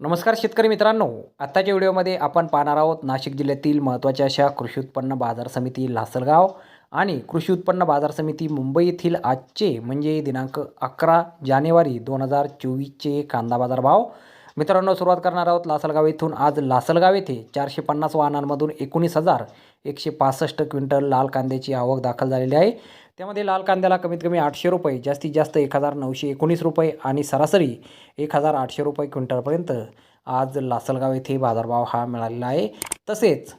नमस्कार शेतकरी मित्रांनो. आत्ताच्या व्हिडिओमध्ये आपण पाहणार आहोत नाशिक जिल्ह्यातील महत्त्वाच्या अशा कृषी उत्पन्न बाजार समिती लासलगाव आणि कृषी उत्पन्न बाजार समिती मुंबई येथील आजचे म्हणजे दिनांक अकरा जानेवारी दोन हजार चोवीसचे कांदा बाजार भाव मित्रांनो सुरुवात करणार आहोत लासलगाव येथून. आज लासलगाव येथे चारशे पन्नास वाहनांमधून एकोणीस हजार एकशे पासष्ट क्विंटल लाल कांद्याची आवक दाखल झालेली आहे. त्यामध्ये लाल कांद्याला कमीत कमी आठशे रुपये जास्तीत जास्त एक हजार नऊशे एकोणीस रुपये आणि सरासरी एक हजार आठशे रुपये क्विंटलपर्यंत आज लासलगाव येथे बाजारभाव हा मिळालेला आहे. तसेच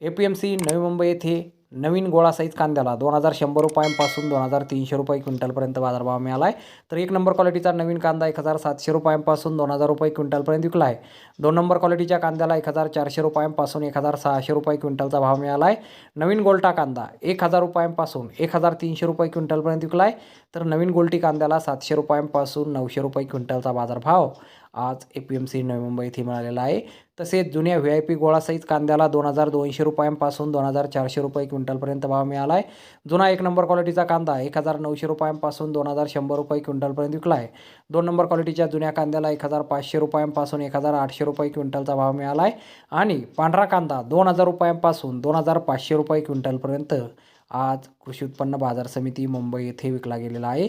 A P M C Navi Mumbai येथे नवीन गोळा साईज कांद्याला दोन हजार शंभर रुपयांपासून दोन हजार तीनशे रुपये क्विंटलपर्यंत बाजारभाव मिळाला आहे. तर एक नंबर क्वालिटीचा नवीन कांदा एक हजार सातशे रुपयांपासून दोन हजार रुपये क्विंटलपर्यंत विकला आहे. दोन नंबर क्वालिटीच्या कांद्याला एक हजार चारशे रुपयांपासून एक हजार सहाशे रुपये क्विंटलचा भाव मिळाला आहे. नवीन गोल्टा कांदा एक हजार रुपयांपासून एक हजार तीनशे रुपये क्विंटलपर्यंत विकला आहे. तर नवीन गोल्टी कांद्याला सातशे रुपयांपासून नऊशे रुपये क्विंटलचा बाजारभाव आज A P M C Navi Mumbai इथे मिळालेला आहे. तसेच जुन्या व्ही आय पी गोळा सहित कांद्याला दोन हजार दोनशे रुपयांपासून दोन हजार चारशे रुपये क्विंटलपर्यंत भाव मिळाला आहे जुना एक नंबर क्वालिटीचा कांदा एक हजार नऊशे रुपयांपासून दोन हजार शंभर रुपये क्विंटलपर्यंत विकला आहे दोन नंबर क्वालिटीच्या जुन्या कांद्याला एक हजार पाचशे रुपयांपासून एक हजार आठशे रुपये क्विंटलचा भाव मिळाला आहे आणि पांढरा कांदा दोन हजार रुपयांपासून दोन हजार पाचशे रुपये क्विंटलपर्यंत आज कृषी उत्पन्न बाजार समिती मुंबई येथे विकला गेलेला आहे.